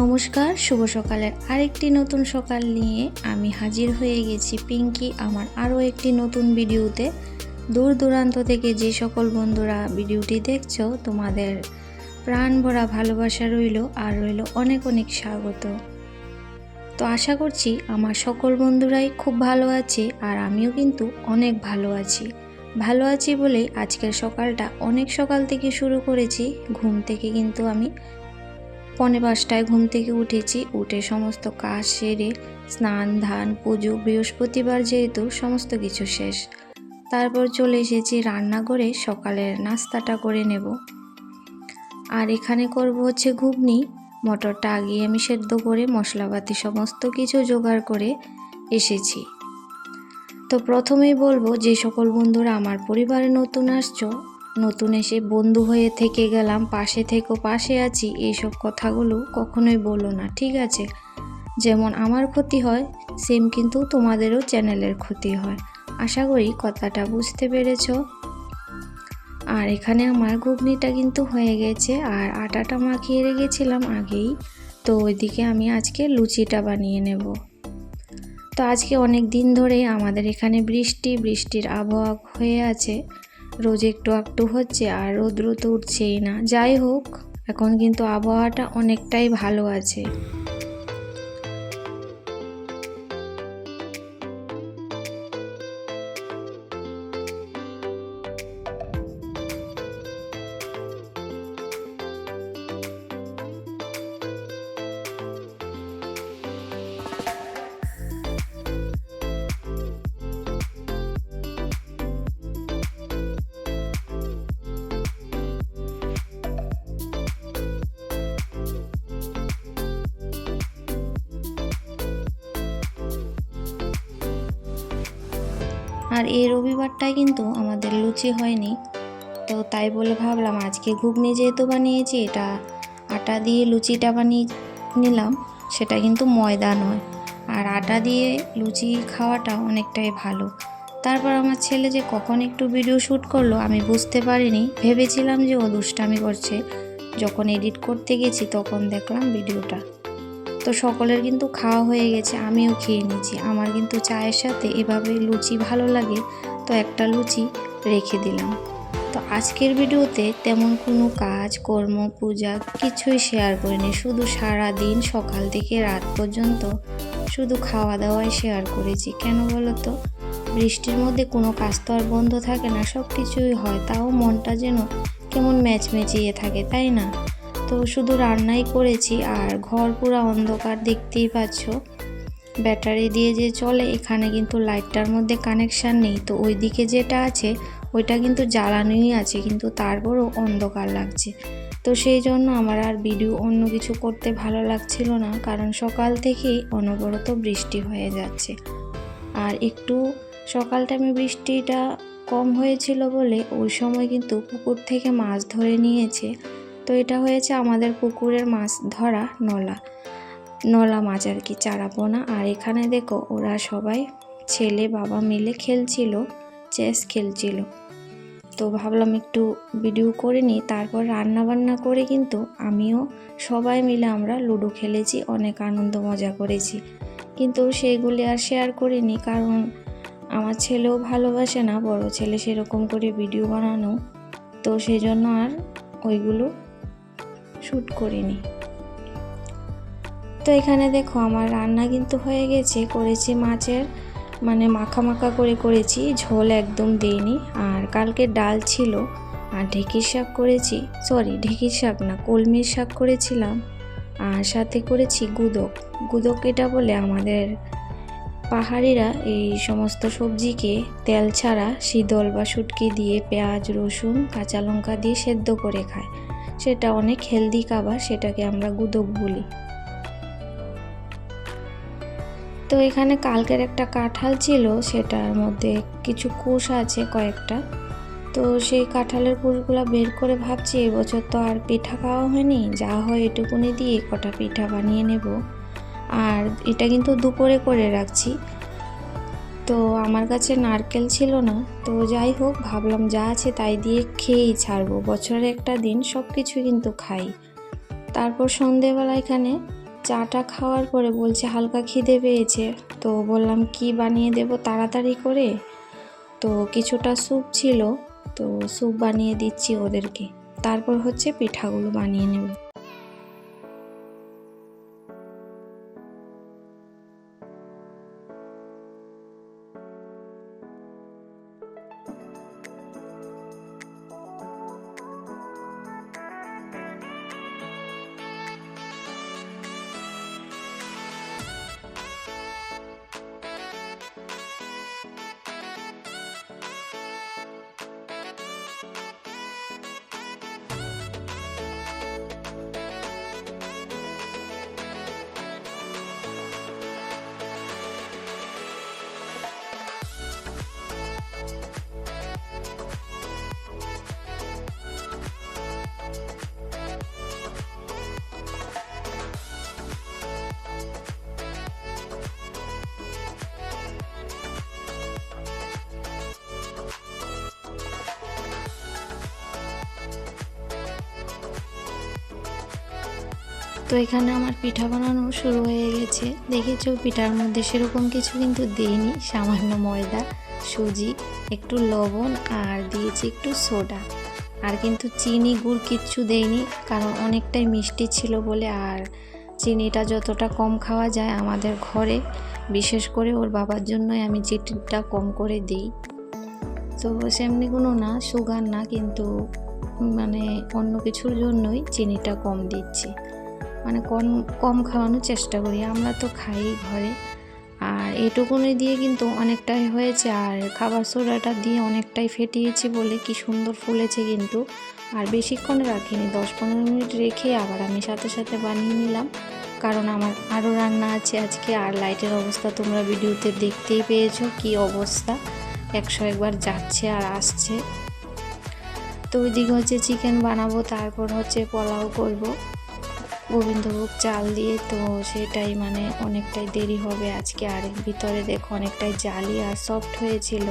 নমস্কার, শুভ সকালের আরেকটি নতুন সকাল নিয়ে আমি হাজির হয়ে গেছি পিঙ্কি আমার আরও একটি নতুন ভিডিওতে। দূর দূরান্ত থেকে যে সকল বন্ধুরা ভিডিওটি দেখছ, তোমাদের প্রাণ ভরা ভালোবাসা রইল আর রইল অনেক অনেক স্বাগত। তো আশা করছি আমার সকল বন্ধুরাই খুব ভালো আছে আর আমিও কিন্তু অনেক ভালো আছি। ভালো আছি বলেই আজকের সকালটা অনেক সকাল থেকে শুরু করেছি। ঘুম থেকে কিন্তু আমি পনে পাঁচটায় ঘুম থেকে উঠেছি। উঠে সমস্ত কাজ সেরে স্নান, ধান, পুজো, বৃহস্পতিবার যেহেতু সমস্ত কিছু শেষ। তারপর চলে এসেছি রান্না করে সকালের নাস্তাটা করে নেব। আর এখানে করব হচ্ছে ঘুগনি। মটরটা আগিয়ে আমি সেদ্ধ করে, মশলাপাতি সমস্ত কিছু জোগাড় করে এসেছি। তো প্রথমেই বলব, যে সকল বন্ধুরা আমার পরিবারে নতুন আসছো নতুন এসে বন্ধু হয়ে থেকে গেলাম, পাশে থেকো, পাশে আছি, এইসব কথাগুলো কখনোই বলো না, ঠিক আছে? যেমন আমার ক্ষতি হয়, সেম কিন্তু তোমাদেরও চ্যানেলের ক্ষতি হয়। আশা করি কথাটা বুঝতে পেরেছ। আর এখানে আমার ঘুগনিটা কিন্তু হয়ে গেছে, আর আটাটা মাখিয়ে রেখেছিলাম আগেই। তো ওইদিকে আমি আজকে লুচিটা বানিয়ে নেব। তো আজকে অনেক দিন ধরে আমাদের এখানে বৃষ্টি, বৃষ্টির আবহাওয়া হয়ে আছে। রোজ একটু একটু হচ্ছে আর রৌদ্র তো উঠছেই না। যাই হোক, এখন কিন্তু আবহাওয়াটা অনেকটাই ভালো আছে। আর এই রবিবারটায় কিন্তু আমাদের লুচি হয়নি। তো তাই বলে ভাবলাম আজকে ঘুগনি যেহেতু বানিয়েছি, এটা আটা দিয়ে লুচিটা বানিয়ে নিলাম, সেটা কিন্তু ময়দা নয়। আর আটা দিয়ে লুচি খাওয়াটা অনেকটাই ভালো। তারপর আমার ছেলে যে কখন একটু ভিডিও শ্যুট করল আমি বুঝতে পারিনি, ভেবেছিলাম যে ও দুষ্টামি করছে। যখন এডিট করতে গেছি তখন দেখলাম ভিডিওটা। তো সকলের কিন্তু খাওয়া হয়ে গেছে, আমিও খেয়ে নিয়েছি। আমার কিন্তু চায়ের সাথে এভাবে লুচি ভালো লাগে, তো একটা লুচি রেখে দিলাম। তো আজকের ভিডিওতে তেমন কোনো কাজ, কর্ম, পূজা কিছুই শেয়ার করিনি, শুধু সারা দিন সকাল থেকে রাত পর্যন্ত শুধু খাওয়া দাওয়াই শেয়ার করেছি। কেন বলো তো বৃষ্টির মধ্যে কোনো কাজ তো আর বন্ধ থাকে না সব কিছুই হয়, তাও মনটা যেন কেমন ম্যাচ ম্যাচিয়ে থাকে, তাই না? তো শুধু রান্নাই করেছি, আর ঘর পুরো অন্ধকার দেখতেই পাচ্ছ। ব্যাটারি দিয়ে যে চলে, এখানে কিন্তু লাইটটার মধ্যে কানেকশান নেই। তো ওই দিকে যেটা আছে, ওইটা কিন্তু জ্বালানোই আছে, কিন্তু তারপরও অন্ধকার লাগছে। তো সেই জন্য আমার আর ভিডিও অন্য কিছু করতে ভালো লাগছিল না, কারণ সকাল থেকেই অনবরত বৃষ্টি হয়ে যাচ্ছে। আর একটু সকাল টাইমে বৃষ্টিটা কম হয়েছিল বলে ওই সময় কিন্তু পুকুর থেকে মাছ ধরে নিয়েছে। তো এটা হয়েছে আমাদের পুকুরের মাছ ধরা নলা। নলা মাছ আর কি চারাপোনা আর এখানে দেখো, ওরা সবাই ছেলে বাবা মিলে খেলছিল, চেস খেলছিল। তো ভাবলাম একটু ভিডিও করে নিই। তারপর রান্না বান্না করে কিন্তু আমিও সবাই মিলে আমরা লুডো খেলেছি, অনেক আনন্দ মজা করেছি। কিন্তু সেইগুলি আর শেয়ার করিনি কারণ আমার ছেলেও ভালোবাসে না, বড় ছেলে সেরকম করে ভিডিও বানানো। তো সেই জন্য আর ওইগুলো শ্যুট করিনি। তো এখানে দেখো আমার রান্না কিন্তু হয়ে গেছে। করেছি মাছের মানে মাখা মাখা করে করেছি, ঝোল একদম দেইনি। আর কালকে ডাল ছিল, আর ঢেঁকির শাক করেছি সরি ঢেঁকির শাক না, কলমির শাক করেছিলাম। আর সাথে করেছি গুদক। গুদক এটা বলে আমাদের পাহাড়িরা এই সমস্ত সবজিকে তেল ছাড়া শীতল বা শুটকি দিয়ে পেঁয়াজ, রসুন, কাঁচা লঙ্কা দিয়ে সেদ্ধ করে খায়। সেটা অনেক হেলদি খাবার, সেটাকে আমরা গুদক বলি। তো এখানে কালকের একটা কাঁঠাল ছিল, সেটার মধ্যে কিছু কুশ আছে কয়েকটা। তো সেই কাঁঠালের কুশগুলো বের করে ভাবছি, এবছর তো আর পিঠা খাওয়া হয়নি, যা হয় এটুকুনি দিয়ে কটা পিঠা বানিয়ে নেব। আর এটা কিন্তু দুপুরে করে রাখছি। তো আমার কাছে নারকেল ছিল না, তো যাই হোক, ভাবলাম যা আছে তাই দিয়ে খেয়েই ছাড়বো। বছরের একটা দিন সব কিছু কিন্তু খাই। তারপর সন্ধেবেলা এখানে চাটা খাওয়ার পরে বলছে হালকা খিদে পেয়েছে, তো বললাম কি বানিয়ে দেব তাড়াতাড়ি করে? তো কিছুটা স্যুপ ছিল, তো স্যুপ বানিয়ে দিচ্ছি ওদেরকে। তারপর হচ্ছে পিঠাগুলো বানিয়ে নেব। তো এখানে আমার পিঠা বানানো শুরু হয়ে গেছে। দেখেছ, পিঠার মধ্যে সেরকম কিছু কিন্তু দিইনি। সামান্য ময়দা, সুজি, একটু লবণ আর দিয়েছি একটু সোডা। আর কিন্তু চিনি গুড় কিচ্ছু দেইনি, কারণ অনেকটাই মিষ্টি ছিল বলে। আর চিনিটা যতটা কম খাওয়া যায় আমাদের ঘরে, বিশেষ করে ওর বাবার জন্যই আমি চিনিটা কম করে দিই। তো সেমনি কোনো না, সুগার না, কিন্তু মানে অন্য কিছুর জন্যই চিনিটা কম দিচ্ছি। মানে কম কম খাওয়ানোর চেষ্টা করি। আমরা তো খাই ঘরে। আর এটুকুনি দিয়ে কিন্তু অনেকটাই হয়েছে। আর খাবার সোডাটা দিয়ে অনেকটাই ফেটিয়েছি বলে কি সুন্দর ফুলেছে কিন্তু। আর বেশিক্ষণ রাখিনি, দশ পনেরো মিনিট রেখে আবার আমি সাথে সাথে বানিয়ে নিলাম। কারণ আমার আরও রান্না আছে আজকে। আর লাইটের অবস্থা তোমরা ভিডিওতে দেখতেই পেয়েছ কি অবস্থা। একশো একবার যাচ্ছে আর আসছে। তো ওইদিকে হচ্ছে চিকেন বানাবো, তারপর হচ্ছে পোলাও করব। গোবিন্দভোগ চাল দিয়ে, তো সেটাই মানে অনেকটাই দেরি হবে আজকে। আর ভিতরে দেখো অনেকটাই জালি আর সফট হয়েছিল।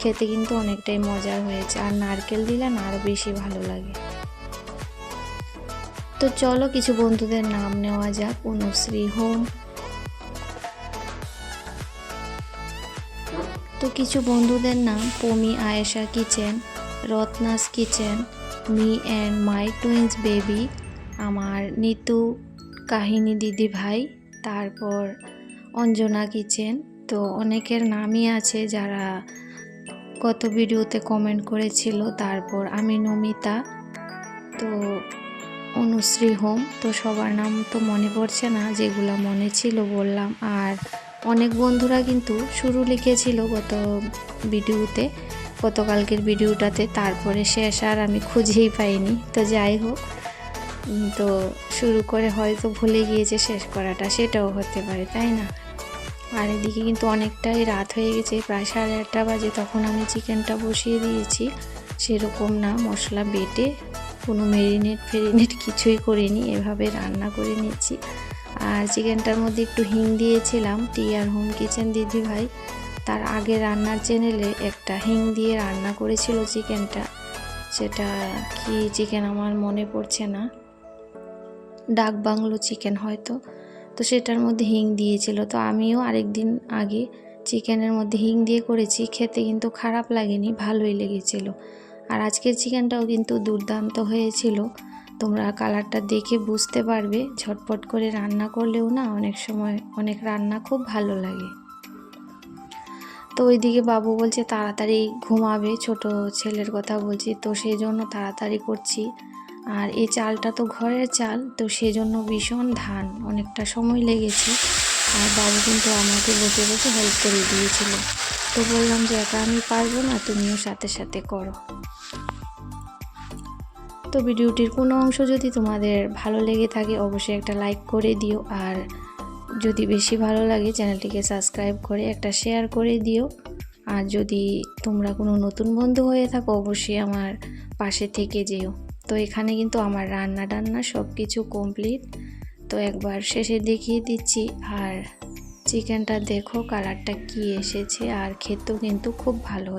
খেতে কিন্তু অনেকটাই মজার হয়েছে। আর নারকেল দিলে না আরও বেশি ভালো লাগে। তো চলো কিছু বন্ধুদের নাম নেওয়া যাক। অনুশ্রী হোম। তো কিছু বন্ধুদের নাম, Pomi, Ayesha kitchen, Ratna's kitchen, me and my twins baby আমার নিতু কাহিনী দিদি ভাই, তারপর অঞ্জনা কিচেন। তো অনেকের নামই আছে যারা গত ভিডিওতে কমেন্ট করেছিল। তারপর আমি নমিতা, তো অনুশ্রী হোম। তো সবার নাম তো মনে পড়ছে না, যেগুলো মনে ছিল বললাম। আর অনেক বন্ধুরা কিন্তু শুরু লিখেছিল গত ভিডিওতে, গতকালকের ভিডিওটাতে, তারপরে শেষ আর আমি খুঁজেই পাইনি। তো যাই হোক তো শুরু করে হয়তো ভুলে গিয়েছে শেষ করাটা, সেটাও হতে পারে, তাই না? আর এদিকে কিন্তু অনেকটাই রাত হয়ে গেছে, প্রায় সাড়ে আটটা বাজে, তখন আমি চিকেনটা বসিয়ে দিয়েছি। সেরকম না, মশলা বেটে কোনো মেরিনেট ফেরিনেট কিছুই করিনি, এভাবে রান্না করে নিচ্ছি আর চিকেনটার মধ্যে একটু হিং দিয়েছিলাম, টি আর হোম কিচেন দিদি ভাই, তার আগে রান্নার চ্যানেলে একটা হিং দিয়ে রান্না করেছিল চিকেনটা। সেটা কি চিকেন আমার মনে পড়ছে না। ডাক বাংলো চিকেন হয়তো। তো সেটার মধ্যে হিং দিয়েছিল। তো আমিও আরেকদিন আগে চিকেনের মধ্যে হিং দিয়ে করেছি। খেতে কিন্তু খারাপ লাগেনি, ভালোই লেগেছিল। আর আজকের চিকেনটাও কিন্তু দুর্দান্ত হয়েছিল। তোমরা কালারটা দেখে বুঝতে পারবে। ঝটপট করে রান্না করলেও না অনেক সময় অনেক রান্না খুব ভালো লাগে। তো ওইদিকে বাবু বলছে, তাড়াতাড়ি ঘুমাবে। ছোট ছেলের কথা বলছি। তো সেই জন্য তাড়াতাড়ি করছি। আর এই চালটা তো ঘরের চাল, তো সেজন্য ভীষণ ধান, অনেকটা সময় লেগেছে। আর বাবু কিন্তু আমাকে বসে বসে হেল্প করে দিয়েছিল। তো বললাম যে, একা আমি পারব না, তুমিও সাথে সাথে করো। তো ভিডিওটির কোনো অংশ যদি তোমাদের ভালো লেগে থাকে, অবশ্যই একটা লাইক করে দিও। আর যদি বেশি ভালো লাগে, চ্যানেলটিকে সাবস্ক্রাইব করে একটা শেয়ার করে দিও। আর যদি তোমরা কোনো নতুন বন্ধু হয়ে থাকো, অবশ্যই আমার পাশে থেকে যেও। তো এখানে কিন্তু আমার রান্না টান্না সব কিছু কমপ্লিট তো একবার শেষে দেখিয়ে দিচ্ছি। আর চিকেনটা দেখো কালারটা কি এসেছে। আর খেতেও কিন্তু খুব ভালো